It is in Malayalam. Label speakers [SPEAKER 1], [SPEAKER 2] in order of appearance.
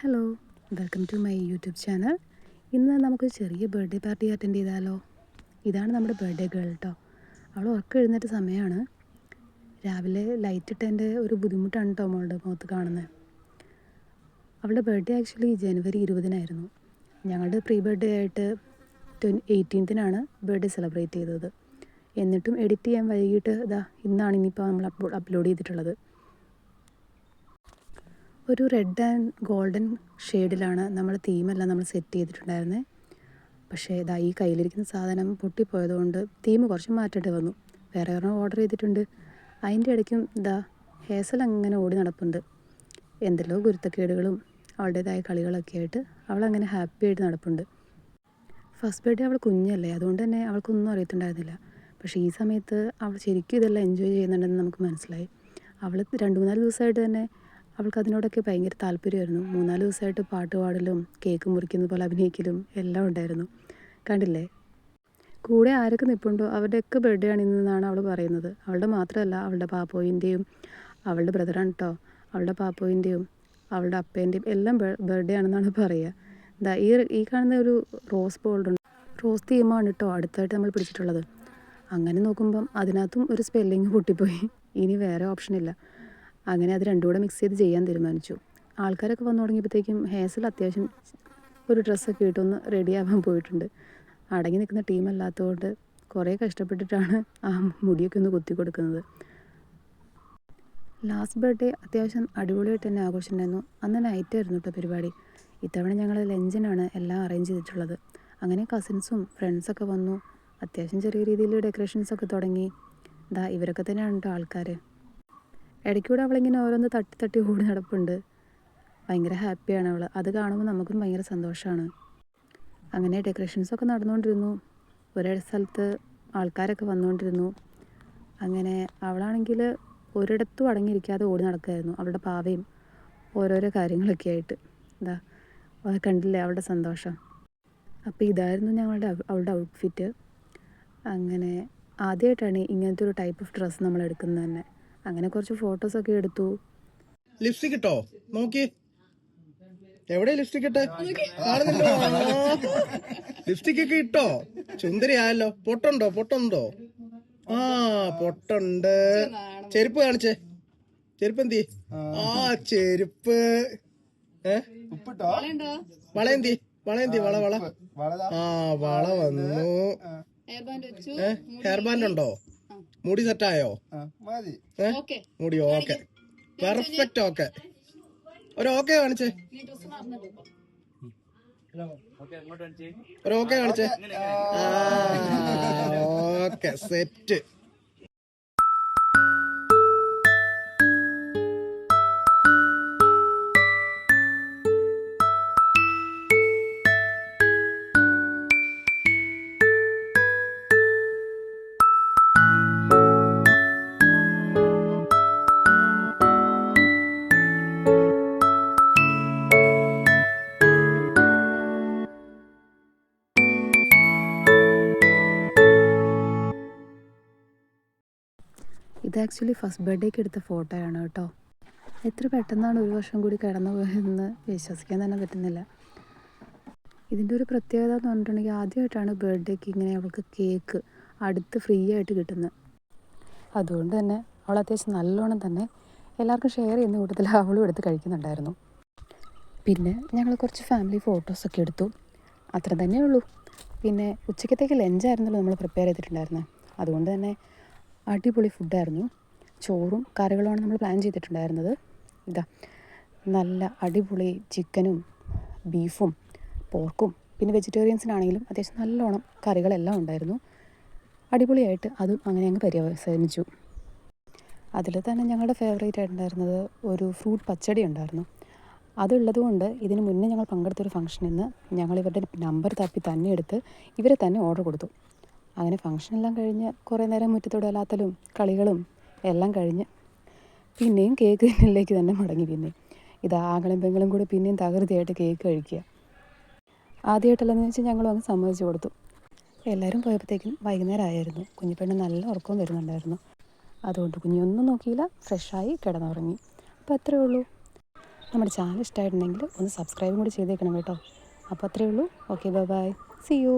[SPEAKER 1] Hello welcome to my YouTube channel ഇന്ന് നമുക്ക് ചെറിയ ബർത്ത്ഡേ പാർട്ടി അറ്റൻഡ് ചെയ്താലോ? ഇതാണ് നമ്മുടെ ബർത്ത്ഡേ ഗേൾ കേട്ടോ അവൾ ഉറക്കം എഴുന്നേറ്റ സമയമാണ് രാവിലെ ലൈറ്റ് ഇട്ടതിന്റെ ഒരു ബുദ്ധിമുട്ടാണ് കേട്ടോ മോളുടെ മുഖത്ത് കാണുന്നത്. അവളുടെ ബർത്ത്ഡേ ആക്ച്വലി ജനുവരി ഇരുപതിനായിരുന്നു. ഞങ്ങളുടെ പ്രീ ബർത്ത്ഡേ ആയിട്ട് ട്വൻ എയ്റ്റീൻത്തിനാണ് ബർത്ത്ഡേ സെലിബ്രേറ്റ് ചെയ്തത്. എന്നിട്ടും എഡിറ്റ് ചെയ്യാൻ വൈകിട്ട് ഇതാ ഇന്നാണ് ഇനിയിപ്പോൾ നമ്മൾ അപ്ലോഡ് അപ്ലോഡ് ചെയ്തിട്ടുള്ളത്. ഒരു റെഡ് ആൻഡ് ഗോൾഡൻ ഷെയ്ഡിലാണ് നമ്മൾ തീമെല്ലാം നമ്മൾ സെറ്റ് ചെയ്തിട്ടുണ്ടായിരുന്നത് പക്ഷേ ഇതാ ഈ കയ്യിലിരിക്കുന്ന സാധനം പൊട്ടിപ്പോയതുകൊണ്ട് തീം കുറച്ച് മാറ്റേണ്ടി വന്നു. വേറെ ഒരെണ്ണം ഓർഡർ ചെയ്തിട്ടുണ്ട്. അതിന്റെ ഇടയ്ക്കും ഇതാ ഹേസൽ അങ്ങനെ ഓടി നടപ്പുണ്ട്. എന്തെല്ലോ ഗുരുത്തക്കേടുകളും അവളുടേതായ കളികളൊക്കെ ആയിട്ട് അവൾ അങ്ങനെ ഹാപ്പി ആയിട്ട് നടപ്പുണ്ട്. ഫസ്റ്റ് ബർത്ത്ഡേ അവൾ കുഞ്ഞല്ലേ അതുകൊണ്ട് തന്നെ അവൾക്കൊന്നും അറിയത്തുണ്ടായിരുന്നില്ല. പക്ഷേ ഈ സമയത്ത് അവൾ ശരിക്കും ഇതെല്ലാം എൻജോയ് ചെയ്യുന്നുണ്ടെന്ന് നമുക്ക് മനസ്സിലായി. അവൾ രണ്ട് മൂന്നാൽ ദിവസമായിട്ട് തന്നെ അവൾക്ക് അതിനോടൊക്കെ ഭയങ്കര താല്പര്യമായിരുന്നു. മൂന്നാൽ ദിവസമായിട്ട് പാട്ട് പാടലും കേക്ക് മുറിക്കുന്ന പോലെ അഭിനയിക്കലും എല്ലാം ഉണ്ടായിരുന്നു. കണ്ടില്ലേ? കൂടെ ആരൊക്കെ നിൽപ്പുണ്ടോ അവരുടെയൊക്കെ ബർത്ത്ഡേ ആണ് ഇന്നെന്നാണ് അവൾ പറയുന്നത്. അവളുടെ മാത്രമല്ല അവളുടെ പാപ്പോയിന്റെയും അവളുടെ ബ്രദറാണ് കേട്ടോ അവളുടെ പാപ്പോയിന്റെയും അവളുടെ അപ്പേന്റെയും എല്ലാം ബർത്ത്ഡേ ആണെന്നാണ് പറയുക. എന്താ ഈ ഈ കാണുന്ന ഒരു റോസ് ബോൾഡുണ്ട് റോസ് തീമാണ് കേട്ടോ അടുത്തായിട്ട് നമ്മൾ പിടിച്ചിട്ടുള്ളത്. അങ്ങനെ നോക്കുമ്പം അതിനകത്തും ഒരു സ്പെല്ലിങ് പൊട്ടിപ്പോയി. ഇനി വേറെ ഓപ്ഷനില്ല അങ്ങനെ അത് രണ്ടും കൂടെ മിക്സ് ചെയ്ത് ചെയ്യാൻ തീരുമാനിച്ചു. ആൾക്കാരൊക്കെ വന്നു തുടങ്ങിയപ്പോഴത്തേക്കും ഹേസൽ അത്യാവശ്യം ഒരു ഡ്രസ്സൊക്കെ ഇട്ടൊന്ന് റെഡി ആവാൻ പോയിട്ടുണ്ട്. അടങ്ങി നിൽക്കുന്ന ടീമല്ലാത്തതുകൊണ്ട് കുറേ കഷ്ടപ്പെട്ടിട്ടാണ് ആ മുടിയൊക്കെ ഒന്ന് കുത്തി കൊടുക്കുന്നത്. ലാസ്റ്റ് ബർത്ത്ഡേ അത്യാവശ്യം അടിപൊളിയായിട്ട് തന്നെ ആഘോഷിച്ചിട്ടുണ്ടായിരുന്നു. അന്ന് നൈറ്റായിരുന്നു കേട്ടോ പരിപാടി. ഇത്തവണ ഞങ്ങൾ ലഞ്ചിനാണ് എല്ലാം അറേഞ്ച് ചെയ്തിട്ടുള്ളത്. അങ്ങനെ കസിൻസും ഫ്രണ്ട്സൊക്കെ വന്നു. അത്യാവശ്യം ചെറിയ രീതിയിൽ ഡെക്കറേഷൻസൊക്കെ തുടങ്ങി. ഇതാ ഇവരൊക്കെ തന്നെയാണ് കേട്ടോ ആൾക്കാർ ഇടയ്ക്കൂടെ അവളിങ്ങനെ ഓരോന്ന് തട്ടി തട്ടി ഓടി നടപ്പുണ്ട്. ഭയങ്കര ഹാപ്പിയാണ് അവൾ അത് കാണുമ്പോൾ നമുക്കും ഭയങ്കര സന്തോഷമാണ് അങ്ങനെ ഡെക്കറേഷൻസൊക്കെ നടന്നുകൊണ്ടിരുന്നു ഒരേ സ്ഥലത്ത് ആൾക്കാരൊക്കെ വന്നുകൊണ്ടിരുന്നു അങ്ങനെ അവളാണെങ്കിൽ ഒരിടത്തും അടങ്ങിയിരിക്കാതെ ഓടി നടക്കുമായിരുന്നു അവളുടെ പാവയും ഓരോരോ കാര്യങ്ങളൊക്കെ ആയിട്ട്. എന്താ കണ്ടില്ലേ? അവളുടെ സന്തോഷം. അപ്പോൾ ഇതായിരുന്നു ഞങ്ങളുടെ അവളുടെ ഔട്ട്ഫിറ്റ് അങ്ങനെ ആദ്യമായിട്ടാണ് ഇങ്ങനത്തെ ഒരു ടൈപ്പ് ഓഫ് ഡ്രസ്സ് നമ്മൾ എടുക്കുന്നത് തന്നെ. അങ്ങനെ കുറച്ച് ഫോട്ടോസ് ഒക്കെ എടുത്തു.
[SPEAKER 2] ലിപ്സ്റ്റിക് ഇട്ടോ? നോക്കി. എവിടെ ലിപ്സ്റ്റിക് ഇട്ടെ? കാണുന്നില്ലോ. ലിപ്സ്റ്റിക് ഒക്കെ ഇട്ടോ? ചുന്ദരി ആയല്ലോ. പൊട്ടുണ്ടോ? പൊട്ടുണ്ടോ? ആ പൊട്ടുണ്ട്. ചെരുപ്പ് കാണിച്ചേ. ചെരുപ്പ് എന്തി ആ. ചെരുപ്പ്. ഏ? വളയന്തി വളയന്തി വള വള ആ വള വന്നു. ഹെയർബാൻഡ് ഹെയർ ബാൻഡ് ഉണ്ടോ? മുടി സെറ്റായോ? മുടി ഓക്കെ. Perfect okay. ഒരു ഓക്കെ കാണിച്ചേ. ഒരു ഓക്കെ കാണിച്ചേ. ഓക്കെ. സെറ്റ്.
[SPEAKER 1] ആക്ച്വലി ഫസ്റ്റ് ബർത്ത്ഡേക്ക് എടുത്ത ഫോട്ടോയാണ് കേട്ടോ. എത്ര പെട്ടെന്നാണ് ഒരു വർഷം കൂടി കടന്നു പോയതെന്ന് വിശ്വസിക്കാൻ തന്നെ പറ്റുന്നില്ല. ഇതിന്റെ ഒരു പ്രത്യേകത എന്ന് പറഞ്ഞിട്ടുണ്ടെങ്കിൽ ആദ്യമായിട്ടാണ് ബർത്ത്ഡേക്ക് ഇങ്ങനെ അവൾക്ക് കേക്ക് അടുത്ത് ഫ്രീ ആയിട്ട് കിട്ടുന്നത്. അതുകൊണ്ട് തന്നെ അവൾ അത്യാവശ്യം നല്ലോണം തന്നെ എല്ലാവർക്കും ഷെയർ ചെയ്യുന്ന കൂട്ടത്തിൽ അവളും എടുത്ത് കഴിക്കുന്നുണ്ടായിരുന്നു. പിന്നെ ഞങ്ങൾ കുറച്ച് ഫാമിലി ഫോട്ടോസൊക്കെ എടുത്തു. അത്ര തന്നെ ഉള്ളൂ. പിന്നെ ഉച്ചക്കത്തേക്ക് ലഞ്ചായിരുന്നല്ലോ നമ്മൾ പ്രിപ്പയർ ചെയ്തിട്ടുണ്ടായിരുന്നത്. അതുകൊണ്ട് തന്നെ അടിപൊളി ഫുഡായിരുന്നു. ചോറും കറികളുമാണ് നമ്മൾ പ്ലാൻ ചെയ്തിട്ടുണ്ടായിരുന്നത്. ഇതാ നല്ല അടിപൊളി ചിക്കനും ബീഫും പോർക്കും പിന്നെ വെജിറ്റേറിയൻസിനാണെങ്കിലും അത്യാവശ്യം നല്ലോണം കറികളെല്ലാം ഉണ്ടായിരുന്നു. അടിപൊളിയായിട്ട് അതും അങ്ങനെ അങ്ങ് പര്യവസാനിച്ചു. അതിൽ തന്നെ ഞങ്ങളുടെ ഫേവറേറ്റ് ആയിട്ടുണ്ടായിരുന്നത് ഒരു ഫ്രൂട്ട് പച്ചടി ഉണ്ടായിരുന്നു. അതുള്ളത് കൊണ്ട് ഇതിന് മുന്നേ ഞങ്ങൾ പങ്കെടുത്തൊരു ഫംഗ്ഷനിൽ നിന്ന് ഞങ്ങൾ ഇവരുടെ നമ്പർ തപ്പി തന്നെ എടുത്ത് ഇവരെ തന്നെ ഓർഡർ കൊടുത്തു. അങ്ങനെ ഫംഗ്ഷനെല്ലാം കഴിഞ്ഞ് കുറേ നേരം മുറ്റത്തോടെ അല്ലാത്തലും കളികളും എല്ലാം കഴിഞ്ഞ് പിന്നെയും കേക്ക് തിന്നലിലേക്ക് തന്നെ മടങ്ങി പിന്നെ. ഇത് ആങ്ങളും പെങ്ങളും കൂടി പിന്നെയും തകൃതിയായിട്ട് കേക്ക് കഴിക്കുക. ആദ്യമായിട്ടല്ലെന്ന് വെച്ചാൽ ഞങ്ങളും അങ്ങ് സമ്മതിച്ചു കൊടുത്തു. എല്ലാവരും പോയപ്പോഴത്തേക്കും വൈകുന്നേരം ആയിരുന്നു കുഞ്ഞിപ്പെണ്ണ് നല്ല ഉറക്കവും വരുന്നുണ്ടായിരുന്നു. അതുകൊണ്ട് കുഞ്ഞൊന്നും നോക്കിയില്ല ഫ്രഷായി കിടന്നുറങ്ങി. അപ്പോൾ അത്രയേ ഉള്ളൂ. നമ്മുടെ ചാനൽ ഇഷ്ടമായിട്ടുണ്ടെങ്കിൽ ഒന്ന് സബ്സ്ക്രൈബും കൂടി ചെയ്തേക്കണം കേട്ടോ. അപ്പോൾ അത്രയേ ഉള്ളൂ. Okay bye bye see you